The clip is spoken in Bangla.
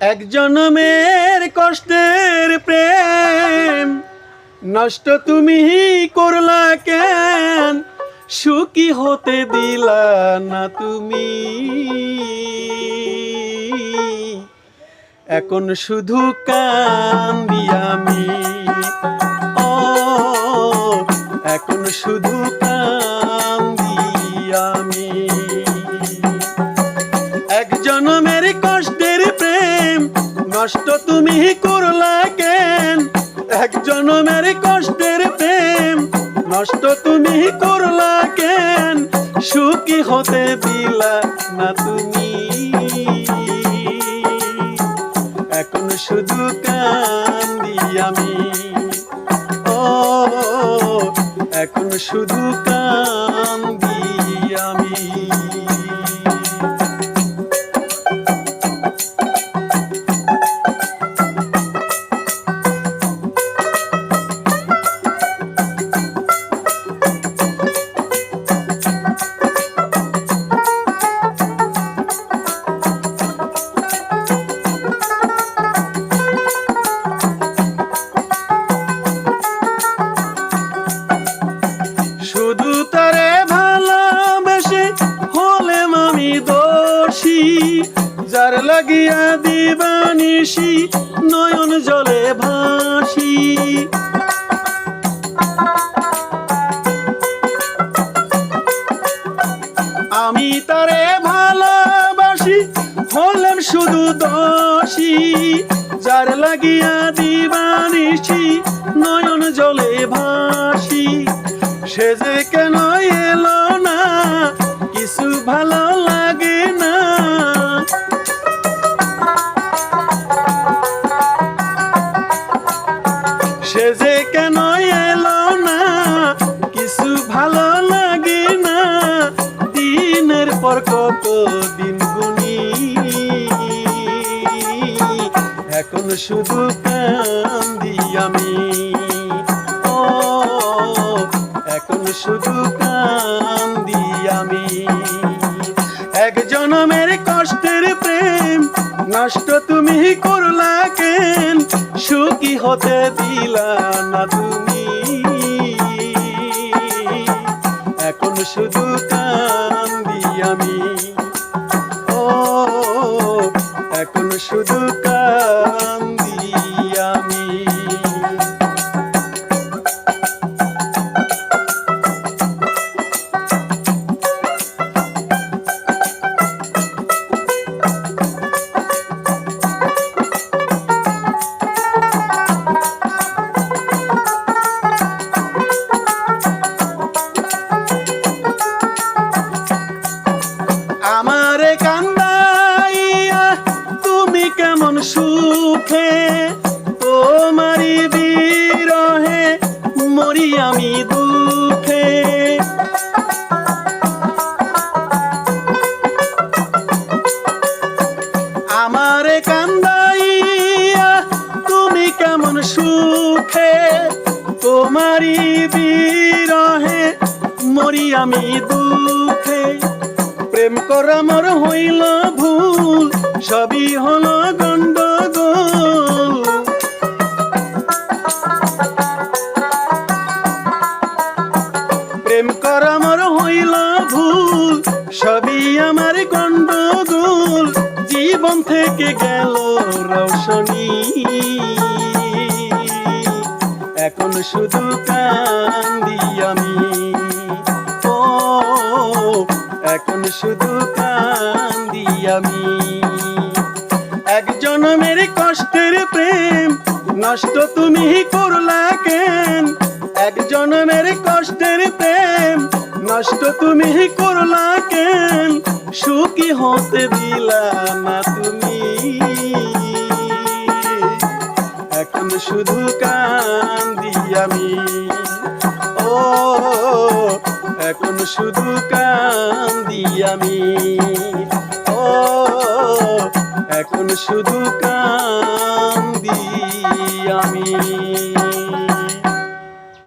এক জনমের কষ্টের প্রেম। নষ্ট তুমি করলা কেন? সুখী হতে দিলা না তুমি। এখন শুধু কান্দি আমি। ও, এখন শুধু কান্দি আমি। জনমের কষ্টের প্রেম। নষ্ট তুমি করলা কেন? এক জনমের কষ্টের প্রেম। নষ্ট তুমি করলা কেন? সুখী হতে দিলা না তুমি। এখন শুধু কান্দি আমি। ও, এখন শুধু কান্দি দোষী যার লাগিয়া দিবানিসি নয়ন জলে ভাসি। আমি তারে ভালোবাসি হলেম শুধু দোষী। যার লাগিয়া দিবানিসি নয়ন জলে ভাসি। সে যে কেন এলো না, কিছু ভালো যে কেন এলো না? কিছু ভালো লাগে না। দিনের পর কত দিন গুনি। এখন শুধু কান্দি আমি। ও, এখন শুধু কান্দি আমি। এক জনমের কষ্টের প্রেম, নষ্ট তুমি করলা কেন? হতে দিলা না তুমি। এখন শুধু কান্দি আমি। ও এখন শুধু সুখে তোমারি বিরহে মরি আমি দুঃখে। আমারে কান্দাইয়া তুমি কেমন সুখে তোমারি বিরহে মরি আমি দুঃখে। প্রেম করা হইল ভুল, সবই হলো গন্ডগোল। থেকে গেল রৌশনী এখন শুধু কান্দি আমি। ও, এখন শুধু কান্দি আমি। এক জনমের কষ্টের প্রেম, নষ্ট তুমি করলা কেন? এক জনমের কষ্টের প্রেম, নষ্ট তুমি করলা কেন? সুখী হতে দিলা না তুমি। শুধু কান্দি আমি। ও এখন শুধু কান্দি আমি। ও এখন শুধু আমি